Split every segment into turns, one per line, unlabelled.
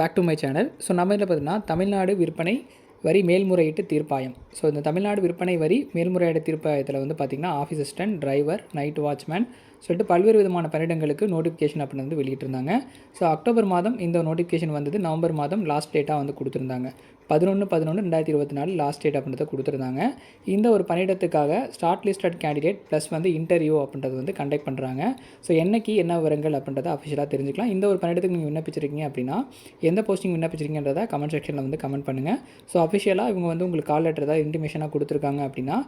Back to my channel so நம்ம இதில் பார்த்தீங்கன்னா தமிழ்நாடு விற்பனை வரி மேல்முறையீட்டு தீர்ப்பாயம். ஸோ இந்த தமிழ்நாடு விற்பனை வரி மேல்முறையீட்டு தீர்ப்பாயத்தில் வந்து பார்த்திங்கன்னா office assistant driver night watchman சொல்லிட்டு பல்வேறு விதமான பணியிடங்களுக்கு நோட்டிஃபிகேஷன் அப்படின்னு வந்து வெளியிட்டிருந்தாங்க. ஸோ அக்டோபர் மாதம் இந்த நோட்டிஃபிகேஷன் வந்தது. நவம்பர் மாதம் லாஸ்ட் டேட்டாக வந்து கொடுத்துருந்தாங்க. பதினொன்று பதினொன்று ரெண்டாயிரத்தி இருபத்தி நாலு லாஸ்ட் டேட் அப்படின்றத கொடுத்துருந்தாங்க. இந்த ஒரு பணியிடத்துக்காக ஸ்டார்ட் லிஸ்டட் கேண்டிடேட் ப்ளஸ் வந்து இன்டர்வியூ அப்படின்றது வந்து கண்டக்ட் பண்ணுறாங்க ஸோ என்னைக்கு என்ன விவரங்கள் அப்படின்றத அஃபிஷியலாக தெரிஞ்சுக்கலாம். இந்த ஒரு பணியிடத்துக்கு நீங்கள் விண்ணப்பிச்சிருக்கீங்க அப்படின்னா எந்த போஸ்டிங் விண்ணப்பிச்சிருக்கீங்கன்றத கமெண்ட் செக்ஷனில் வந்து கமெண்ட் பண்ணுங்கள் ஸோ அஃபிஷியலாக இவங்க வந்து உங்களுக்கு கால் லெட்டர் ஏதாவது இன்டிமேஷனாக கொடுத்துருக்காங்க அப்படின்னா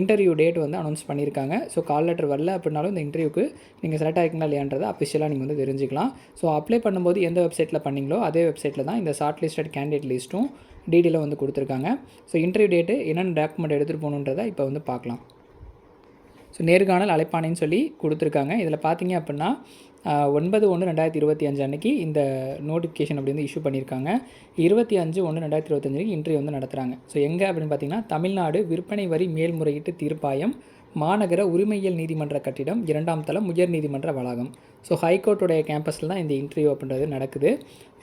இன்டர்வியூ டேட் வந்து அனௌன்ஸ் பண்ணியிருக்காங்க. ஸோ கால் லெட்டர் வரல அப்படின்னாலும் இந்த இன்டர்வியூக்கு நீங்கள் செலக்ட் ஆகிருக்கீங்களா இல்லையான்றதை அஃபிஷியலாக நீங்கள் வந்து தெரிஞ்சுக்கலாம். ஸோ அப்ளை பண்ணும்போது எந்த வெப்சைட்டில் பண்ணீங்களோ அதே வெப்சைட்டில் தான் இந்த ஷார்ட் லிஸ்டட் கேண்டிடேட் லிஸ்ட்டும் டீட்டெயிலாக வந்து கொடுத்துருக்காங்க. ஸோ இன்டர்வியூ டேட்டு என்னென்ன டாக்குமெண்ட் எடுத்துகிட்டு போகணுன்றதை இப்போ வந்து பார்க்கலாம். ஸோ நேர்காணல் அழைப்பானைன்னு சொல்லி கொடுத்துருக்காங்க. இதில் பார்த்தீங்க அப்படின்னா ஒன்பது ஒன்று ரெண்டாயிரத்தி இருபத்தி அஞ்சு அன்னைக்கு இந்த நோட்டிஃபிகேஷன் அப்படி வந்து இஷ்யூ பண்ணியிருக்காங்க. இருபத்தி அஞ்சு ஒன்று ரெண்டாயிரத்தி இருபத்தஞ்சு இன்டர்வியூ வந்து நடத்துகிறாங்க ஸோ எங்கே அப்படின்னு பார்த்தீங்கன்னா தமிழ்நாடு விற்பனை வரி மேல்முறையீட்டு தீர்ப்பாயம் மாநகர உரிமையியல் நீதிமன்ற கட்டிடம் இரண்டாம் தளம் உயர் நீதிமன்ற வளாகம். ஸோ ஹைகோர்ட்டுடைய கேம்பஸில் தான் இந்த இன்டர்வியூ அப்படின்றது நடக்குது.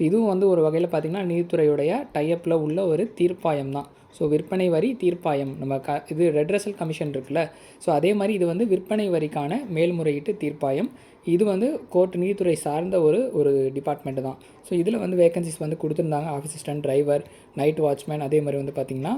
இதுவும் வந்து ஒரு வகையில் பார்த்திங்கன்னா நீதித்துறையுடைய டைப்பில் உள்ள ஒரு தீர்ப்பாயம் தான். ஸோ விற்பனை வரி தீர்ப்பாயம். நம்ம க இது ரெட்ரஸல் கமிஷன் இருக்குல்ல. ஸோ அதே மாதிரி இது வந்து விற்பனை வரிக்கான மேல்முறையீட்டு தீர்ப்பாயம். இது வந்து கோர்ட் நீதித்துறை சார்ந்த ஒரு ஒரு டிபார்ட்மெண்ட்டு தான். ஸோ இதில் வந்து வேகன்சிஸ் வந்து கொடுத்துருந்தாங்க. Office assistant driver night watchman அதே மாதிரி வந்து பார்த்திங்கன்னா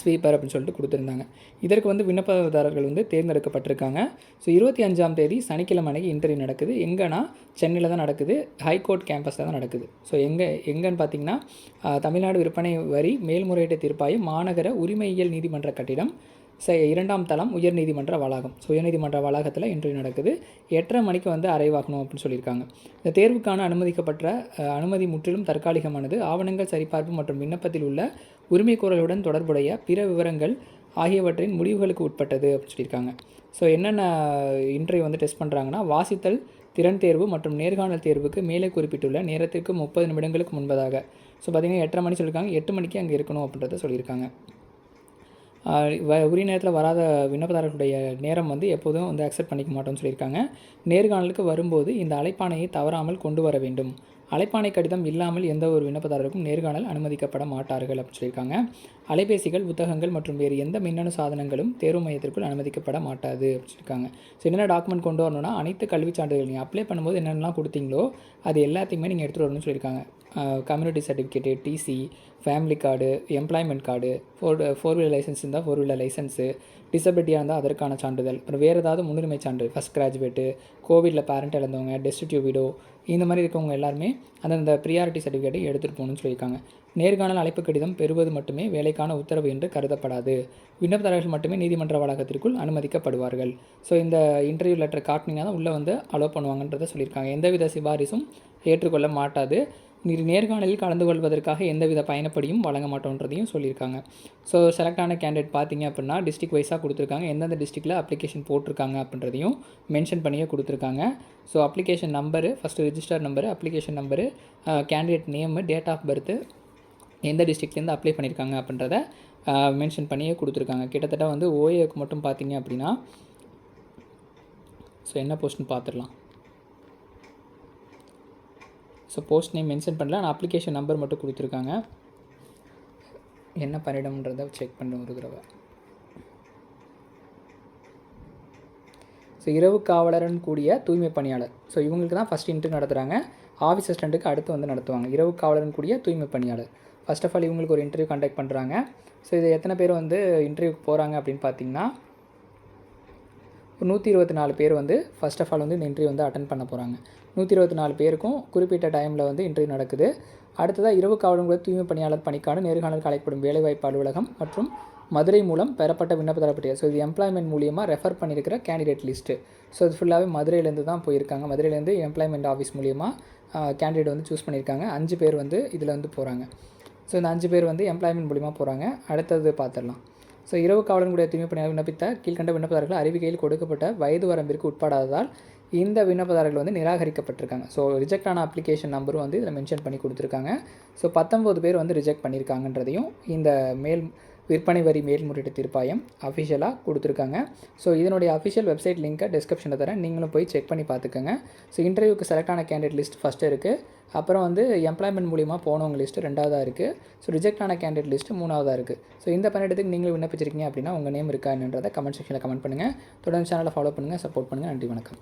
ஸ்வீப்பர் அப்படின்னு சொல்லிட்டு கொடுத்துருந்தாங்க. இதற்கு வந்து விண்ணப்பதாரர்கள் வந்து தேர்ந்தெடுக்கப்பட்டிருக்காங்க. ஸோ இருபத்தி அஞ்சாம் தேதி சனிக்கிழமை அன்றைக்கி இன்டர்வியூ நடக்குது. எங்கன்னா சென்னையில் தான் நடக்குது. ஹைகோர்ட் கேம்பஸில் தான் நடக்குது. ஸோ எங்கே எங்கன்னு பார்த்தீங்கன்னா தமிழ்நாடு விற்பனை வரி மேல்முறையீட்டு தீர்ப்பாயம் மாநகர உரிமையியல் நீதிமன்ற கட்டிடம் இரண்டாம் தளம் உயர்நீதிமன்ற வளாகம். ஸோ உயர்நீதிமன்ற வளாகத்தில் இன்டர்வியூ நடக்குது. எட்டரை மணிக்கு வந்து அரைவாகணும் அப்படின்னு சொல்லியிருக்காங்க. இந்த தேர்வுக்கான அனுமதிக்கப்பட்ட அனுமதி முற்றிலும் தற்காலிகமானது. ஆவணங்கள் சரிபார்ப்பு மற்றும் விண்ணப்பத்தில் உள்ள உரிமைக்கோரலுடன் தொடர்புடைய பிற விவரங்கள் ஆகியவற்றின் முடிவுகளுக்கு உட்பட்டது அப்படின்னு சொல்லியிருக்காங்க. ஸோ என்னென்ன இன்டர்வியூ வந்து டெஸ்ட் பண்ணுறாங்கன்னா வாசித்தல் திறன் தேர்வு மற்றும் நேர்காணல் தேர்வுக்கு மேலே குறிப்பிட்டுள்ள நேரத்திற்கு முப்பது நிமிடங்களுக்கு முன்பதாக. ஸோ பார்த்தீங்கன்னா எட்டரை மணி சொல்லியிருக்காங்க. எட்டு மணிக்கு அங்கே இருக்கணும் அப்படின்றத சொல்லியிருக்காங்க. உரிய நேரத்தில் வராத விண்ணப்பதாரர்களுடைய நேரம் வந்து எப்போதும் வந்து அக்செப்ட் பண்ணிக்க மாட்டோம்னு சொல்லியிருக்காங்க. நேர்காணலுக்கு வரும்போது இந்த அழைப்பானையை தவறாமல் கொண்டு வர வேண்டும். அலைப்பானை கடிதம் இல்லாமல் எந்த ஒரு விண்ணப்பதாரருக்கும் நேர்காணல் அனுமதிக்கப்பட மாட்டார்கள் அப்படின்னு சொல்லியிருக்காங்க. அலைபேசிகள் புத்தகங்கள் மற்றும் வேறு எந்த மின்னணு சாதனங்களும் தேர்வு மையத்திற்குள் அனுமதிக்கப்பட மாட்டாது அப்படின்னு சொல்லியிருக்காங்க. ஸோ என்னென்ன டாக்குமெண்ட் கொண்டு வரணும்னா அனைத்து கல்விச் சான்றிதழ் நீங்கள் அப்ளை பண்ணும்போது என்னென்னலாம் கொடுத்தீங்களோ அது எல்லாத்தையுமே நீங்கள் எடுத்துகிட்டு வரணும்னு சொல்லியிருக்காங்க. Community certificate TC family card employment card four four wheeler license இருந்தால் ஃபோர் வீலர் லைசன்ஸு டிசபிலிட்டியாக இருந்தால் அதற்கான சான்றிதழ். அப்புறம் வேறு ஏதாவது முன்னுரிமை சான்று ஃபஸ்ட் கிராஜுவேட்டு கோவிடில் பேரண்ட் இழந்தவங்க டெஸ்டிடியூ வீடோ இந்த மாதிரி இருக்கவங்க எல்லாருமே அந்தந்த ப்ரியாரிட்டி சர்டிஃபிகேட்டை எடுத்துகிட்டு போகணும்னு சொல்லியிருக்காங்க. நேர்காணல் அழைப்பு கடிதம் பெறுவது மட்டுமே வேலைக்கான உத்தரவு என்று கருதப்படாது. விண்ணப்பதாரர்கள் மட்டுமே நீதிமன்ற வளாகத்திற்குள் அனுமதிக்கப்படுவார்கள். ஸோ இந்த இன்டர்வியூ லெட்டர் காட்டினீங்கன்னா தான் உள்ளே வந்து அலோவ் பண்ணுவாங்கன்றதை சொல்லியிருக்காங்க. எந்தவித சிபாரிசும் ஏற்றுக்கொள்ள மாட்டாது. நீர் நேர்காணலில் கலந்து கொள்வதற்காக எந்தவித பயணப்படியும் வழங்க மாட்டோன்றதையும் சொல்லியிருக்காங்க. ஸோ செலக்ட் ஆன கேண்டிடேட் பார்த்தீங்க அப்படின்னா டிஸ்ட்ரிக் வைஸாக கொடுத்துருக்காங்க. எந்தெந்த டிஸ்ட்ரிக்டில் அப்ளிகேஷன் போட்டிருக்காங்க அப்படின்றதையும் மென்ஷன் பண்ணியே கொடுத்துருக்காங்க. So application number first register number application number candidate name date of birth எந்த டிஸ்ட்ரிக்ட்லேருந்து அப்ளை பண்ணியிருக்காங்க அப்படின்றத மென்ஷன் பண்ணியே கொடுத்துருக்காங்க. கிட்டத்தட்ட வந்து ஓஏக்கு மட்டும் பார்த்தீங்க அப்படின்னா ஸோ என்ன போஸ்ட்னு பார்த்துடலாம். ஸோ போஸ்ட் நேம் மென்ஷன் பண்ணல ஆனால் அப்ளிகேஷன் நம்பர் மட்டும் கொடுத்துருக்காங்க. என்ன பண்ணிடம்ன்றதை செக் பண்ண ஒரு தடவை. ஸோ இரவு காவலரன் கூடிய தூய்மை பணியாளர். ஸோ இவங்களுக்கு தான் ஃபஸ்ட் இன்ட்ரிவ் நடத்துகிறாங்க ஆஃபீஸ் அசிஸ்டண்ட்டுக்கு அடுத்து வந்து நடத்துவாங்க. இரவு காவலரன் கூடிய தூய்மை பணியாளர். ஃபஸ்ட் ஆஃப் ஆல் இவங்களுக்கு ஒரு இன்டர்வியூ கண்டக்ட் பண்ணுறாங்க ஸோ இது எத்தனை பேர் வந்து இன்டர்வியூக்கு போகிறாங்க அப்படின்னு பார்த்தீங்கன்னா ஒரு நூற்றி இருபத்தி நாலு பேர் வந்து ஃபஸ்ட் ஆஃப் ஆல் வந்து இந்த இன்டர்வியூ வந்து அட்டன் பண்ண போகிறாங்க நூற்றி இருபத்தி நாலு பேருக்கும் குறிப்பிட்ட டைமில் வந்து இன்டர்வியூ நடக்குது. அடுத்ததாக இரவு காவலர்கள் தூய்மை பணியாளர் பணிக்கான நேர்காணல் அழைக்கப்படும் வேலைவாய்ப்பு அலுவலகம் மற்றும் மதுரை மூலம் பெறப்பட்ட விண்ணப்பதார பட்டியல் ஸோ இது எம்ப்ளாய்மெண்ட் மூலியமாக ரெஃபர் பண்ணியிருக்கிற கேண்டிடேட் லிஸ்ட்டு ஸோ இது ஃபுல்லாகவே மதுரையிலேருந்து தான் போயிருக்காங்க. மதுரையிலேருந்து எம்ப்ளாய்மெண்ட் ஆஃபீஸ் மூலியமாக கேண்டிடேட் வந்து சூஸ் பண்ணியிருக்காங்க. அஞ்சு பேர் வந்து இதில் வந்து போகிறாங்க ஸோ இந்த அஞ்சு பேர் வந்து எம்ப்ளாய்மெண்ட் மூலிமா போகிறாங்க அடுத்தது பார்த்துடலாம். ஸோ இரவு காவலனுடைய தூய்மை பணியாக விண்ணப்பித்த கீழ்கண்ட விண்ணப்பதாரர்கள் அறிவிக்கையில் கொடுக்கப்பட்ட வயது வரம்பிற்கு உட்படாததால் இந்த விண்ணப்பதாரர்கள் வந்து நிராகரிக்கப்பட்டிருக்காங்க. ஸோ ரிஜெக்ட் ஆன அப்ளிகேஷன் நம்பரும் வந்து இதில் மென்ஷன் பண்ணி கொடுத்துருக்காங்க. ஸோ பத்தொம்போது பேர் வந்து ரிஜெக்ட் பண்ணியிருக்காங்கன்றதையும் இந்த மேல் விற்பனை வரி மேல்முறையீடு தீர்ப்பாயம் அஃபிஷியலாக கொடுத்துருக்காங்க. ஸோ இதனுடைய அஃபிஷியல் வெப்சைட் லிங்க்கை டிஸ்கிரிப்ஷனில் தரேன். நீங்களும் போய் செக் பண்ணி பார்த்துக்கோங்க. ஸோ இன்டர்வியூக்கு செலக்ட் ஆன கேண்டிடேட் லிஸ்ட் ஃபஸ்ட்டு இருக்குது அப்புறம் வந்து எம்ப்ளாய்மெண்ட் மூலிமா போனவங்க லிஸ்ட்டு ரெண்டாவதாக இருக்குது ஸோ ரிஜெக்ட் ஆன கேண்டிடேட் லிஸ்ட்டு மூணாவதாக இருக்குது ஸோ இந்த பணியிடத்துக்கு நீங்களும் விண்ணப்பிச்சிருக்கீங்க அப்படின்னா உங்கள் நேம் இருக்கா என்னன்றதை கமெண்ட் செக்ஷனில் கமெண்ட் பண்ணுங்கள் தொடர்ந்து சேனலை ஃபாலோ பண்ணுங்கள் சப்போர்ட் பண்ணுங்கள் நன்றி வணக்கம்.